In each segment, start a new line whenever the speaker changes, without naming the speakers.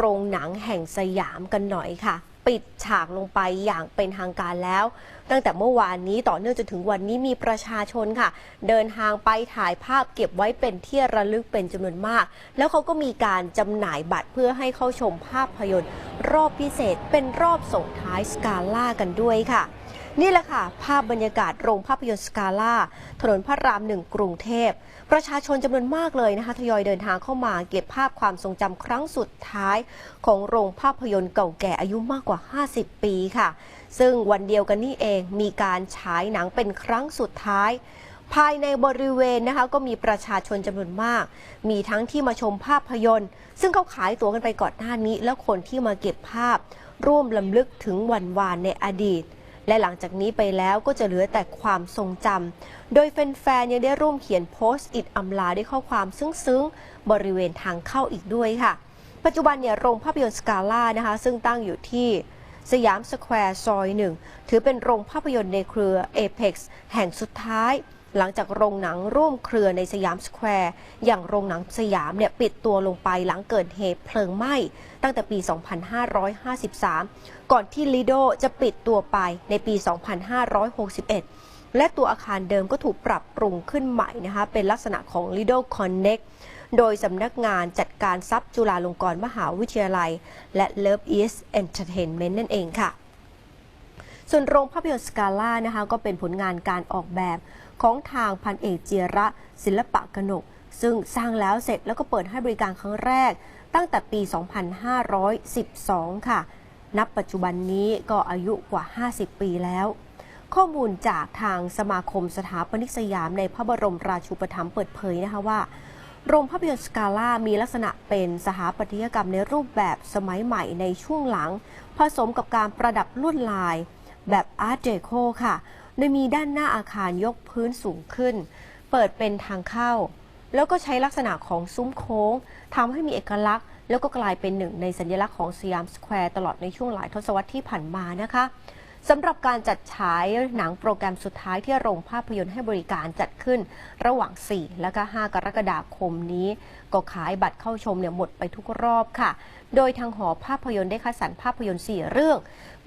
โรงหนังแห่งสยามกันหน่อยค่ะ ปิดฉากลงไปอย่างเป็นทางการแล้ว ตั้งแต่เมื่อวานนี้ต่อเนื่องจนถึงวันนี้มีประชาชนค่ะ เดินทางไปถ่ายภาพเก็บไว้เป็นที่ระลึกเป็นจำนวนมาก แล้วเขาก็มีการจำหน่ายบัตรเพื่อให้เข้าชมภาพยนตร์ รอบพิเศษเป็นรอบส่งท้ายสกาล่ากันด้วยค่ะ นี่แหละค่ะ ภาพบรรยากาศโรงภาพยนตร์สกาล่าถนนพระรามหนึ่งกรุงเทพ ประชาชนจำนวนมากเลยนะคะ ทยอยเดินทางเข้ามาเก็บภาพความทรงจำครั้งสุดท้ายของโรงภาพยนตร์เก่าแก่อายุมากกว่า 50 ปีค่ะ ซึ่งวันเดียวกันนี่เองมีการฉายหนังเป็นครั้งสุดท้ายภายในบริเวณนะคะก็มีประชาชนจำนวนมาก มีทั้งที่มาชมภาพยนตร์ ซึ่งเขาขายตั๋วกันไปก่อนหน้านี้ แล้วคนที่มาเก็บภาพ ร่วมลำลึกถึงวันวานในอดีต และหลังจากนี้ไปแล้วก็จะเหลือแต่ความทรงจำ โดยแฟนๆยังได้ร่วมเขียนโพสต์อิดอำลาด้วยข้อความซึ้งๆ บริเวณทางเข้าอีกด้วยค่ะ ปัจจุบันเนี่ยโรงภาพยนตร์สกาล่านะคะซึ่งตั้งอยู่ที่สยามสแควร์ซอยหนึ่งถือเป็นโรงภาพยนตร์ในเครือ Apex แห่งสุดท้าย หลังจากโรงหนังร่วมเครือในสยามสแควร์ อย่างโรงหนังสยามเนี่ยปิดตัวลงไปหลังเกิดเหตุเพลิงไหม้ตั้งแต่ปี 2553 ก่อนที่ลิโดจะปิดตัวไปในปี 2561 และตัวอาคารเดิมก็ถูกปรับปรุงขึ้นใหม่นะคะเป็นลักษณะของ Lido Connect โดยสำนักงานจัดการทรัพย์จุฬาลงกรณ์มหาวิทยาลัย และ Love East Entertainment นั่นเองค่ะ ส่วนโรงภาพยนตร์สกาล่านะคะก็เป็นผลงานการออกแบบของทางพันเอกเจียระ ศิลปะกนก ซึ่งสร้างแล้วเสร็จแล้วก็เปิดให้บริการครั้งแรก ตั้งแต่ปี 2512 ค่ะ นับปัจจุบันนี้ก็อายุกว่า 50 ปีแล้ว ข้อมูลจากทางสมาคมสถาปนิกสยามในพระบรมราชูปถัมภ์เปิดเผยนะคะว่าโรงภาพยนตร์สกาล่ามีลักษณะเป็นสถาปัตยกรรมในรูปแบบสมัยใหม่ในช่วงหลัง ผสมกับการประดับลวดลาย แบบอาร์ตเดโคค่ะ โดยมีด้านหน้าอาคารยกพื้นสูงขึ้น เปิดเป็นทางเข้า แล้วก็ใช้ลักษณะของซุ้มโค้งทำให้มีเอกลักษณ์ แล้วก็กลายเป็นหนึ่งในสัญลักษณ์ของสยามสแควร์ตลอดในช่วงหลายทศวรรษที่ผ่านมานะคะ สำหรับการจัดฉายหนังโปรแกรมสุดท้ายที่โรงภาพยนตร์ให้บริการจัดขึ้นระหว่าง 4 และก็ 5 กรกฎาคมนี้ ก็ขายบัตรเข้าชมเนี่ยหมดไปทุกรอบค่ะ โดยทางหอภาพยนตร์ได้คัดสรรภาพยนตร์ 4 เรื่อง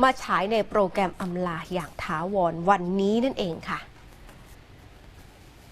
มาฉายในโปรแกรมอำลาอย่างถาวรวันนี้นั่นเองค่ะ